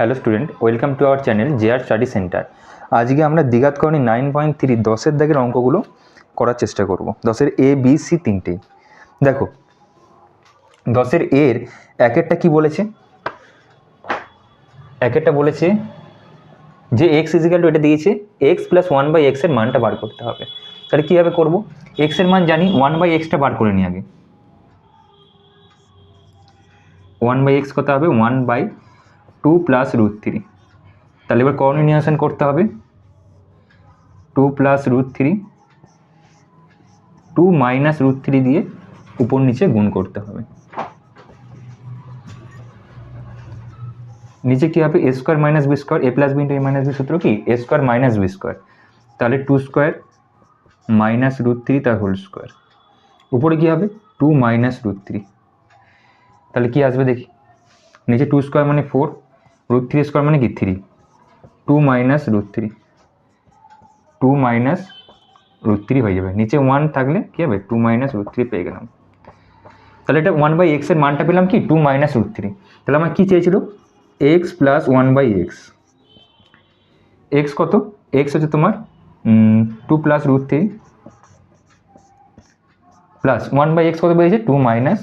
Hello student, welcome to our channel JR study centre. আজকে আমরা দ্বিঘাতকরণী nine point three দশের দাগের অঙ্কগুলো করার চেষ্টা করব। দশের এ বি সি তিনটেই। দেখো, দশের এর এক একটা কী বলেছে? এক একটা বলেছে যে এক্স ইজিক্যাল টু এটা দিয়েছে এক্স প্লাস ওয়ান বাই এক্সের মানটা বার করতে হবে। তাহলে কীভাবে করব? এক্সের মান জানি ওয়ান বাই এক্সটা বার করে নিই আগে। ওয়ান বাই এক্স কত হবে? One by two plus root three তাহলে এবার করণীয় নিরসন করতে হবে। Two plus root three two minus root three দিয়ে উপর নিচে গুণ করতে হবে। নিচে কী হবে? A square minus b square a plus b into a minus b সূত্র কি? A square minus b square তাহলে two square minus root three তার হোল স্কোয়ার উপরে কী হবে? টু মাইনাস রুট থ্রি তাহলে কী আসবে দেখি। নিচে টু স্কোয়ার মানে ফোর রুট থ্রি স্কোয়ার মানে কি? Three two minus root three two minus root three হয়ে যাবে। নিচে ওয়ান থাকলে কী হবে? টু মাইনাস রুট থ্রি পেয়ে গেলাম। তাহলে এটা ওয়ান বাই এক্সের মানটা পেলাম কি? টু মাইনাস রুট থ্রি তাহলে আমার কী চেয়েছিল? X plus one by x x কত? এক্স হচ্ছে তোমার two plus root three plus one by x কত বেরিয়েছে? Two minus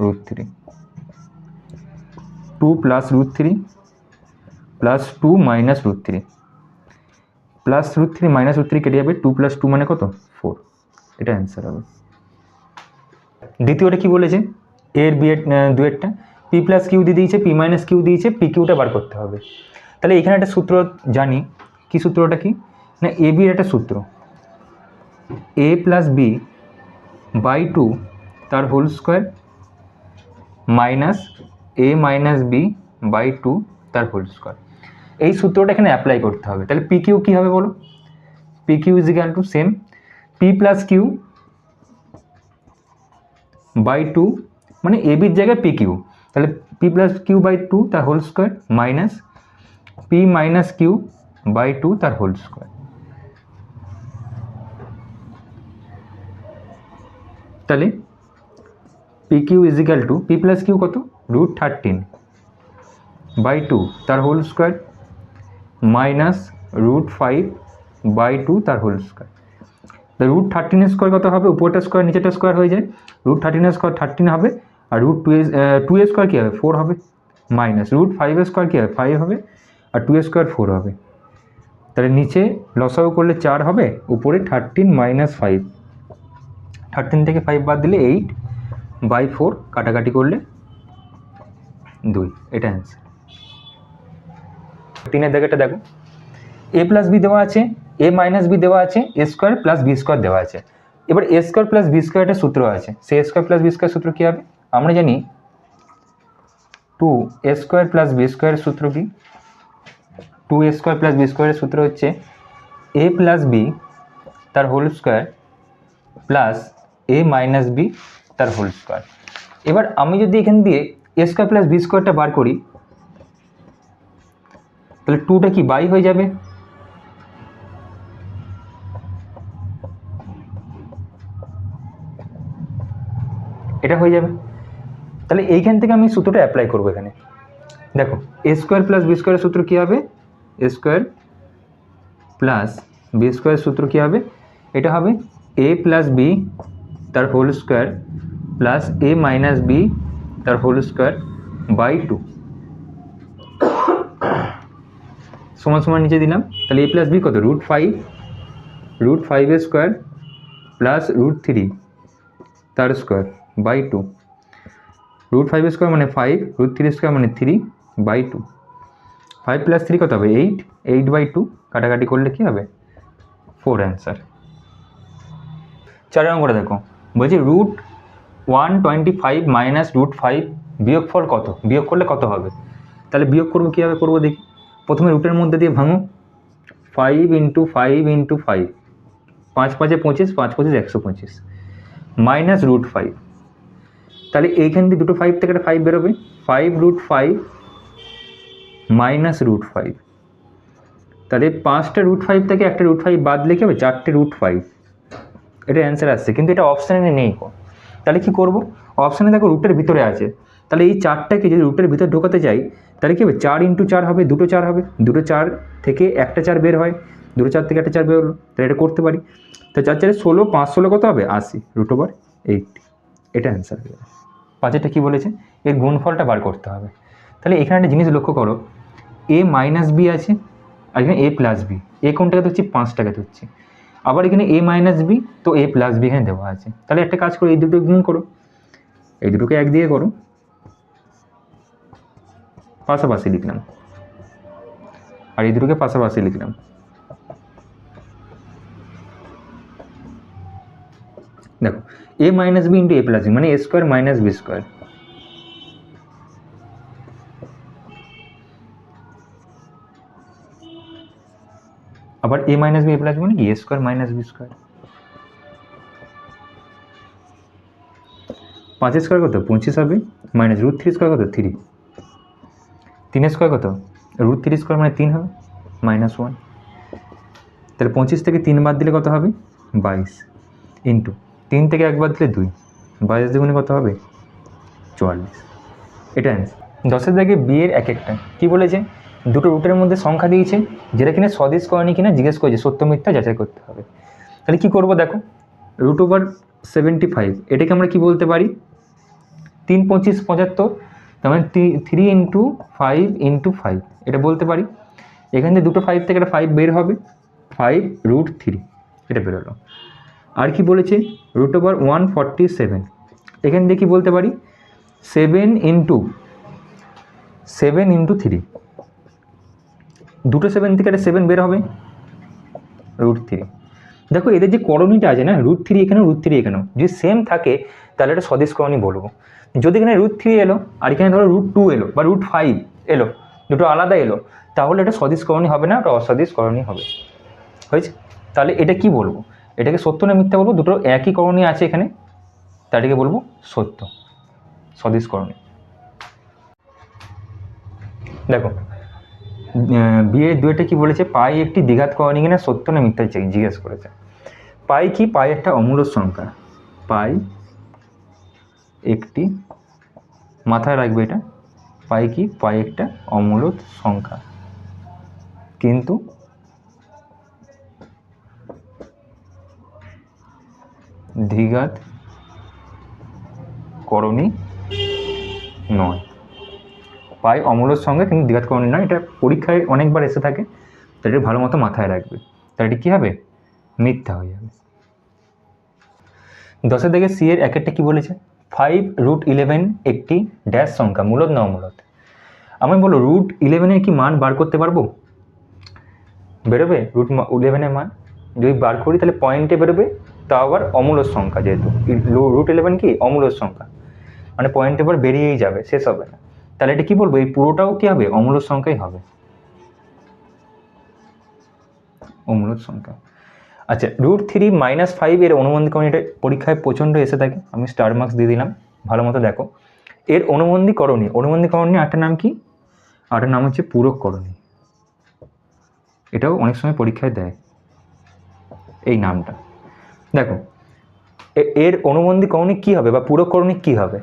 root three two plus root three plus two minus root three plus root three minus root three কেটে যাবে two plus two মানে কত? Four এটা answer হবে। দ্বিতীয়টা কি বলেছে? এর বি এর দুয়েরটা। পি প্লাস কিউ দিয়ে দিয়েছে পি মাইনাস কিউ দিয়েছে পি কিউটা বার করতে হবে। তাহলে এখানে একটা সূত্র জানি। কি সূত্রটা কি? না এ বির একটা সূত্র। A plus b by two তার whole square minus a minus b by two তার হোল স্কোয়ার এই সূত্রটা এখানে অ্যাপ্লাই করতে হবে। তাহলে পি কিউ কী হবে বলো? P q is equal to same p plus q by two মানে এ বির জায়গায় পি কিউ তাহলে p plus q by two তার whole square minus p minus q by two তার হোল স্কোয়ার তাহলে p q is equal to p plus q কত? Root thirteen by two তার whole square minus root five by two তার whole square root থার্টিনের square কত হবে? উপরটা square নিচেটা স্কোয়ার হয়ে যায়। রুট থার্টিনের স্কোয়ার থার্টিন হবে। আর রুট টু টু এর স্কোয়ার কী হবে? ফোর হবে। মাইনাস রুট ফাইভের স্কোয়ার কী হবে? ফাইভ হবে। আর টু স্কোয়ার ফোর হবে। তাহলে নিচে লসাগু করলে চার হবে, উপরে থার্টিন মাইনাস ফাইভ থার্টিন থেকে ফাইভ বাদ দিলে এইট বাই ফোর কাটাকাটি করলে দুই। এটা অ্যান্সার তিনের জায়গাটা দেখো। এ প্লাস বি দেওয়া আছে এ মাইনাস বি দেওয়া আছে a square plus b square দেওয়া আছে। এবার a square plus b square একটা সূত্র আছে। A square plus b square সূত্র কী হবে? আমরা জানি two a square plus b স্কোয়ারের সূত্র কি? Two a square plus b স্কোয়ারের সূত্র হচ্ছে এ প্লাস বি তার whole square plus a minus b তার হোল স্কোয়ার এবার আমি যদি এখান দিয়ে এ স্কোয়ার প্লাস বি স্কোয়ারটা বার করি তাহলে টুটা কি বাই হয়ে যাবে? এটা হয়ে যাবে। তাহলে এইখান থেকে আমি সূত্রটা অ্যাপ্লাই করব এখানে। দেখো এ স্কোয়ার প্লাস বি স্কোয়ারের সূত্র কী হবে? এ স্কোয়ার প্লাস বি স্কোয়ারের সূত্র কী হবে? এটা হবে এ প্লাস বি তার whole square plus a minus b তার হোল স্কোয়ার বাই টু সমান সমান নিচে দিলাম। তাহলে এ প্লাস বি কত? রুট ফাইভ রুট ফাইভের স্কোয়ার প্লাস রুট থ্রি তার square by two root five square মানে ফাইভ রুট থ্রি স্কোয়ার মানে three by two five plus three কত হবে? এইট এইট বাই টু কাটাকাটি করলে কী হবে? ফোর অ্যান্সার চার অঙ্কটা দেখো। বলছি root one twenty five minus root five বিয়োগফল কত? বিয়োগ করলে কত হবে? তাহলে বিয়োগ করব কীভাবে করব দেখি। প্রথমে রুটের মধ্যে দিয়ে ভাঙো। Five into five into five পাঁচ পাঁচে পঁচিশ, পাঁচ পঁচিশ একশো পঁচিশ। মাইনাস রুট ফাইভ তাহলে এইখান দিয়ে দুটো ফাইভ থেকে একটা ফাইভ বেরোবে। Five root five minus root five তাহলে পাঁচটা রুট ফাইভ থেকে একটা রুট ফাইভ বাদ লিখে হবে, চারটে রুট ফাইভ এটা অ্যান্সার আসছে, কিন্তু এটা অপশানে নেই তাহলে কি করব? অপশানে দেখো রুটের ভিতরে আছে। তাহলে এই চারটাকে যদি রুটের ভিতরে ঢোকাতে চাই তাহলে কী হবে? চার ইন্টু চার হবে, দুটো চার হবে। দুটো চার থেকে একটা চার বের হয়। দুটো চার থেকে একটা চার বের হলো। তাহলে এটা করতে পারি। তো চার চারে ষোলো, পাঁচ ষোলো কত হবে? আশি রুট ওভার এইট এটা অ্যান্সার হয়ে যাবে পাঁচেরটা কী বলেছে? এর গুণফলটা বার করতে হবে। তাহলে এখানে একটা জিনিস লক্ষ্য করো। এ মাইনাস বি আছে, আর এখানে এ প্লাস বি এ কোনটাকে ধরছি? পাঁচ টাকা ধরছি। আবার এখানে এ মাইনাস বি তো এ প্লাস বি এখানে দেওয়া আছে। তাহলে একটা কাজ করো, এই দুটো গুণ করো। এই দুটোকে এক দিয়ে করো। পাশাপাশি লিখলাম। আর এই দুটোকে পাশাপাশি লিখলাম। দেখো a minus b into a plus মানে a square minus b square আবার a minus b a plus মানে কি? A square minus b square পাঁচ স্কোয়ার কত? পঁচিশ হবে। মাইনাস রুট থ্রি স্কোয়ার কত? থ্রি তিন স্কোয়ার কত? রুট থ্রি স্কোয়ার মানে তিন হবে মাইনাস ওয়ান তাহলে পঁচিশ থেকে তিন বাদ দিলে কত হবে? বাইশ ইন্টু তিন থেকে একবার দিলে দুই, বাইশ দ্বিগুণে কত হবে? চুয়াল্লিশ। এটা অ্যান্সার দশের দাগে বিয়ের এক একটা। কী বলেছে? দুটো রুটের মধ্যে সংখ্যা দিয়েছে, যেটা কিনা স্বদেশ করেনি কিনা জিজ্ঞেস করেছে, সত্য মিথ্যা যাচাই করতে হবে। তাহলে কি করব দেখো? রুট ওভার সেভেন্টি ফাইভ এটাকে আমরা কি বলতে পারি? তিন পঁচিশ পঁচাত্তর তার মানে three into five into five এটা বলতে পারি। এখান থেকে দুটো ফাইভ থেকে একটা ফাইভ বের হবে। ফাইভ রুট থ্রি এটা বেরোলো আর কি বলেছে? Root over one forty seven এখান থেকে কি বলতে পারি? Seven into seven into three দুটো সেভেন থেকে একটা সেভেন বের হবে। রুট থ্রি দেখো, এদের যে করণীটা আছে না রুট থ্রি এখানেও রুট থ্রি এখানেও। যদি সেম থাকে, তাহলে এটা স্বদেশ করণী বলব। যদি এখানে রুট থ্রি এলো, আর এখানে ধরো রুট টু এলো, বা রুট ফাইভ এলো, দুটো আলাদা এলো, তাহলে এটা স্বদেশ করণী হবে না, ওটা অস্বদেশ করণী হবে। হয়েছে? তাহলে এটা কি বলব? এটাকে সত্য না মিথ্যা বলব? দুটো একই করণী আছে এখানে, তাদেরকে বলব সত্য। স্বদেশ করণী। দেখো বিয়ের দুয়েটা কি বলেছে? পাই একটি দ্বিঘাত করণী কিনা সত্য না মিথ্যা, জিজ্ঞেস করেছে। পাই কি? পাই একটা অমূল্য সংখ্যা। পাই একটি, মাথায় রাখবে এটা, পাই কি? পাই একটা অমূলক সংখ্যা। কিন্তু দ্বিঘাত করণী নয়। পাই অমূলক সঙ্গে কিন্তু দ্বিঘাত করণী নয়, এটা পরীক্ষায় অনেকবার এসে থাকে, তাই এটা ভালো মতো মাথায় রাখবে। তাই এটি কী হবে? মিথ্যা হয়ে যাবে। দশের দিকে সি এর এক একটা কী বলেছে? ফাইভ রুট ইলেভেন একটি ড্যাশ সংখ্যা, মূলত না অমূলত আমি বলো রুট ইলেভেনের কি মান বার করতে পারব? বেরোবে? রুট ইলেভেনের মান? যদি বার করি, তাহলে পয়েন্টে বেরোবে তাও আবার অমূলক সংখ্যা যেহেতু। রুট ইলেভেন কি? অমূলক সংখ্যা। মানে পয়েন্টে পর বেরিয়েই যাবে, শেষ হবে না। তাহলে এটা কি বলব? এই পুরোটাও কি হবে? অমূলক সংখ্যাই হবে। অমূলক সংখ্যা। আচ্ছা রুট থ্রি মাইনাস ফাইভ এর অনুবন্ধীকরণ এটা পরীক্ষায় প্রচণ্ড এসে থাকে, আমি স্টার মার্কস দিয়ে দিলাম, ভালো মতো দেখো। এর অনুবন্ধীকরণী অনুবন্ধীকরণী একটা নাম কি? আরেকটার নাম হচ্ছে পূরককরণী এটাও অনেক সময় পরীক্ষায় দেয়, এই নামটা। দেখো এর অনুবন্ধীকরণী কী হবে বা পূরককরণী কী হবে?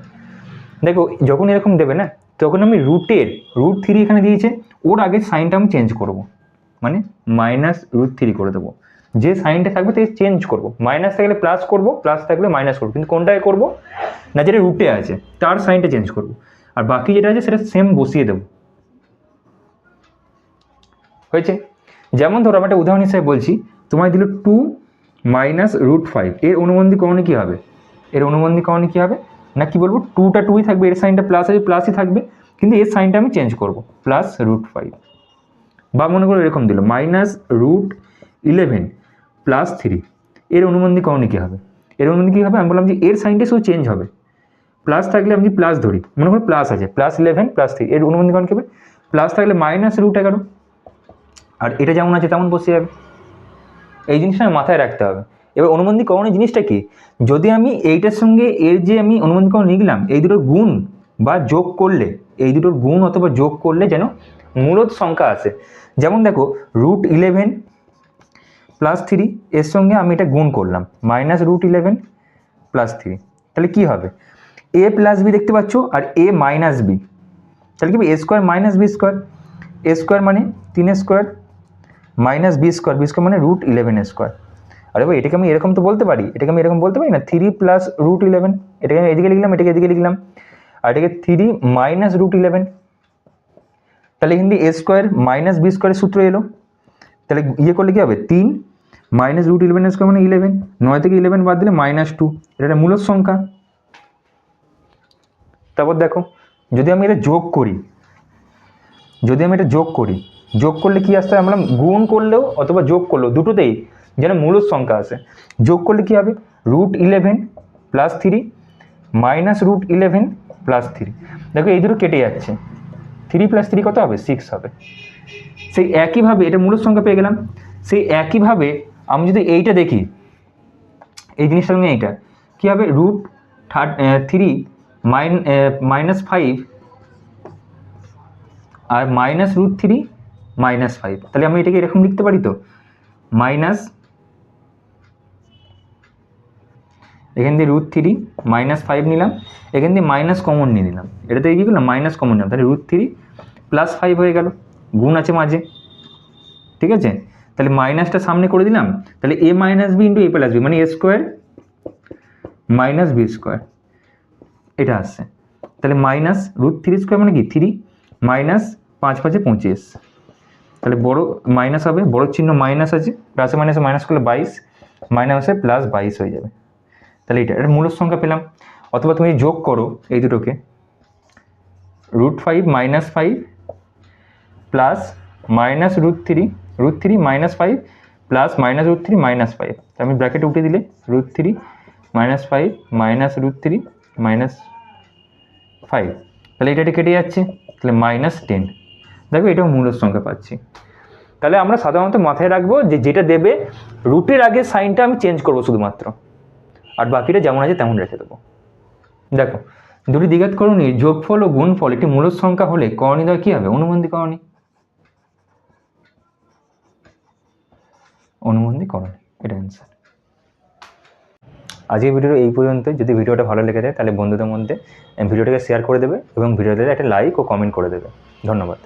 দেখো, যখন এরকম দেবে না, তখন আমি রুটের রুট থ্রি এখানে দিয়েছে, ওর আগে সাইনটা আমি চেঞ্জ করব মানে মাইনাস রুট থ্রি করে দেবো। যে সাইনটা থাকবে, তাকে চেঞ্জ করব। মাইনাস থাকলে প্লাস করব প্লাস থাকলে মাইনাস করব। কিন্তু কোনটায় করব? না যেটা রুটে আছে, তার সাইনটা চেঞ্জ করব। আর বাকি যেটা আছে, সেটা সেম বসিয়ে দেবো। হয়েছে? যেমন ধরো আমি একটা উদাহরণ হিসেবে বলছি, তোমায় দিল টু মাইনাস রুট ফাইভ এর অনুবন্ধী করণে কী হবে? এর অনুবন্ধী করণে কী হবে? না কি বলব? টুটা টুই থাকবে, এর সাইনটা প্লাস আছে প্লাসই থাকবে। কিন্তু এর সাইনটা আমি চেঞ্জ করব প্লাস রুট ফাইভ বা মনে করো এরকম দিল minus root eleven plus three এর অনুবন্ধী করণে কী হবে। এর অনুবন্ধী কী হবে? আমি বললাম যে এর সাইনটা শুধু চেঞ্জ হবে। প্লাস থাকলে আমি প্লাস ধরি, মনে করো প্লাস আছে প্লাস ইলেভেন প্লাস থ্রি এর অনুবন্ধী করণ কী হবে? প্লাস থাকলে মাইনাস রুট এগারো আর এটা যেমন আছে, তেমন বসে যাবে। এই জিনিসটা মাথায় রাখতে হবে। এবার অনুবন্ধীকরণের জিনিসটা কি? যদি আমি এইটার সঙ্গে এর যে আমি অনুবন্ধীকরণ লিখলাম এই দুটোর গুণ বা যোগ করলে, এই দুটোর গুণ অথবা যোগ করলে যেন মূলত সংখ্যা আসে। যেমন দেখো রুট ইলেভেন প্লাস থ্রি এর সঙ্গে আমি এটা গুণ করলাম। Minus root eleven plus three তাহলে কী হবে? এ প্লাস বি দেখতে পাচ্ছ, আর এ মাইনাস বি তাহলে কি a square minus b square a square মানে তিন square minus b square b square মানে রুট ইলেভেন স্কোয়ার আরে ভাই, এটাকে আমি এরকম তো বলতে পারি? এটাকে আমি এরকম বলতে পারি না? থ্রি প্লাস রুট ইলেভেন এটাকে আমি এদিকে লিখলাম, এটাকে এদিকে লিখলাম। আর এটাকে থ্রি মাইনাস রুট ইলেভেন তাহলে এখান দিয়ে এ স্কোয়ার মাইনাস বি স্কোয়ারের সূত্র এলো। তাহলে ইয়ে করলে কী হবে? তিন মাইনাস রুট ইলেভেন স্কোয়ার মানে ইলেভেন নয় থেকে ইলেভেন বাদ দিলে মাইনাস টু এটা একটা মূলদ সংখ্যা। তারপর দেখো, যদি আমি এটা যোগ করি, যদি আমি এটা যোগ করি, যোগ করলে কি আসতে আমরা গুণ করলেও অথবা যোগ করলেও দুটোতেই যেন মূলদ সংখ্যা আসে। যোগ করলে কি হবে? Root eleven plus three minus root eleven plus three দেখো, এই দুটো কেটে যাচ্ছে। থ্রি প্লাস থ্রি কত হবে? সিক্স হবে। সেই একইভাবে, এটা মূলদ সংখ্যা পেয়ে গেলাম। সেই একইভাবে আমি যদি এইটা দেখি, এই জিনিসটার সঙ্গে এইটা, কী হবে? Root third three mine minus five আর minus root three minus five তাহলে আমি এটাকে এরকম লিখতে পারি তো? মাইনাস এখান দিয়ে রুট থ্রি মাইনাস ফাইভ নিলাম, এখান দিয়ে মাইনাস কমন নিয়ে নিলাম। এটাতে কী করলাম? মাইনাস কমন নিলাম। তাহলে রুট থ্রি প্লাস ফাইভ হয়ে গেল। গুণ আছে মাঝে। ঠিক আছে? তাহলে মাইনাসটা সামনে করে দিলাম, তাহলে a minus b into a plus b মানে a square minus b square এটা আসছে। তাহলে মাইনাস রুট থ্রি স্কোয়ার মানে কি? থ্রি মাইনাস পাঁচ পাঁচে পঁচিশ। তাহলে বড় মাইনাস হবে, বড় চিহ্ন মাইনাস আছে প্লাসে মাইনাসে মাইনাস করলে বাইশ মাইনাসে প্লাস বাইশ হয়ে যাবে। তাহলে এটা এটা মূলদ সংখ্যা পেলাম। অথবা তুমি যোগ করো এই দুটোকে। Root five minus five plus minus root three root three minus five plus minus root three minus five আমি ব্র্যাকেটে উঠে দিলে root three minus five minus root three minus five তাহলে এটা কেটে যাচ্ছে, তাহলে মাইনাস টেন দেখো এটাও মূলদ সংখ্যা পাচ্ছি। তাহলে আমরা সাধারণত মাথায় রাখব যে যেটা দেবে রুটের আগে সাইনটা আমি চেঞ্জ করব শুধুমাত্র। আর বাকিটা যেমন আছে তেমন রেখে দেবো। দেখো, দুটি দ্বিঘাত করণী যোগফল ও গুণফল, একটি মূলদ সংখ্যা হলে করণী দ্বয় কী হবে? অনুবন্ধী করণী। অনুবন্ধী করণী, এটা অ্যান্সার আজকের ভিডিও এই পর্যন্ত যদি ভিডিওটা ভালো লেগে যায় তাহলে বন্ধুদের মধ্যে ভিডিওটাকে শেয়ার করে দেবে এবং ভিডিওতে একটা লাইক ও কমেন্ট করে দেবে। ধন্যবাদ।